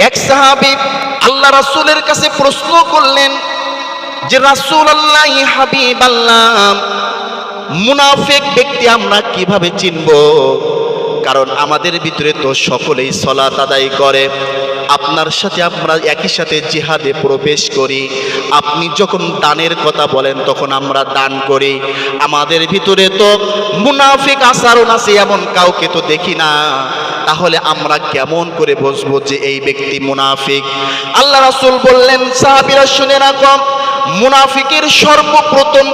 এক সাহাবি আল্লাহ রাসুলের কাছে প্রশ্ন করলেন যে রাসুল আল্লাহ হাবিব আল্লাহ মুনাফেক ব্যক্তি আমরা কীভাবে চিনব? কারণ আমাদের ভিতরে তো সকলেই সলাত আদায় করে। আপনার সাথে আমরা একই সাথে জিহাদে প্রবেশ করি। আপনি যখন দানের কথা বলেন, তখন আমরা দান করি। আমাদের ভিতরে তো মুনাফিক আচরণ আছে এমন কাউকে তো দেখি না। তাহলে আমরা কেমন করে বসবো যে এই ব্যক্তি মুনাফিক? আল্লাহ রাসুল বললেন, সাহাবীরা শুনে রাখো, মুনাফিকের সর্বপ্রথম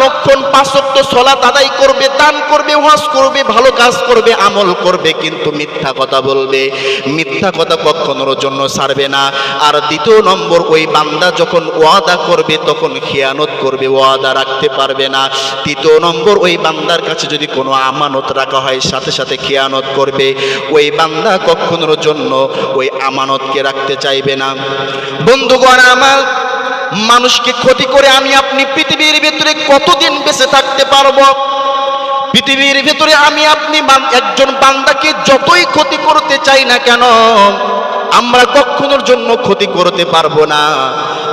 লক্ষণ পাঁচক্ত সলাত আদায় করবে, দান করবে, ওয়াজ করবে, ভালো কাজ করবে, আমল করবে, কিন্তু মিথ্যা কথা বলবে। মিথ্যা কথা কখনোর জন্য ছাড়বে না। আর দ্বিতীয় নম্বর, ওই বান্দা যখন ওয়াদা করবে, তখন খেয়ানত করবে, ওয়াদা রাখতে পারবে না। তৃতীয় নম্বর, ওই বান্দার কাছে যদি কোনো আমানত রাখা হয়, সাথে সাথে খেয়ানত করবে। ওই বান্দা কখনোর জন্য ওই আমানতকে রাখতে চাইবে না। বন্ধুগণ, আমার মানুষকে ক্ষতি করে আমি আপনি পৃথিবীর ভিতরে কতদিন বেঁচে থাকতে পারব? পৃথিবীর ভিতরে আমি আপনি একজন বান্দাকে যতই ক্ষতি করতে চাই না কেন, আমরা কখনোর জন্য ক্ষতি করতে পারব না।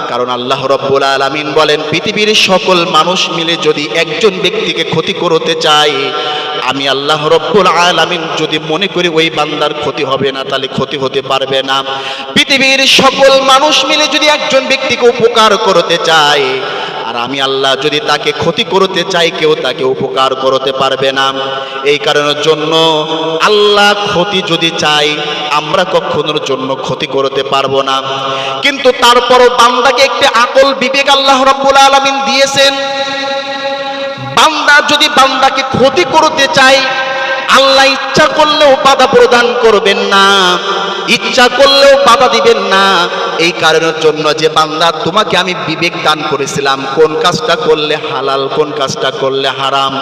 কারণ আল্লাহ রব্বুল আলামিন বলেন, পৃথিবীর সকল মানুষ মিলে যদি একজন ব্যক্তিকে ক্ষতি করতে চায় আমি আল্লাহ রব্বুল আলামিন যদি মনে করি ওই বান্দার ক্ষতি হবে না, তাহলে ক্ষতি হতে পারবে না। পৃথিবীর সকল মানুষ মিলে যদি একজন ব্যক্তিকে উপকার করতে চায়, আর আমি আল্লাহ যদি তাকে ক্ষতি করতে চাই, কেউ তাকে উপকার করতে পারবে না। এই কারণের জন্য আল্লাহ ক্ষতি যদি চাই আমরা কখনোর জন্য ক্ষতি করতে পারব না। কিন্তু তারপরও বান্দাকে একটি আকল বিবেক আল্লাহ রব্বুল আলামিন দিয়েছেন বান্দা যদি বান্দাকে ক্ষতি করতে চাই আল্লাহ ইচ্ছা করলেও বাধা প্রদান করবেন না, ইচ্ছা করলেও বাধা দিবেন না। এই কারণের জন্য যে বান্দা, তোমাকে আমি বিবেক দান করেছিলাম, কোন কাজটা করলে হালাল, কোন কাজটা করলে হারাম।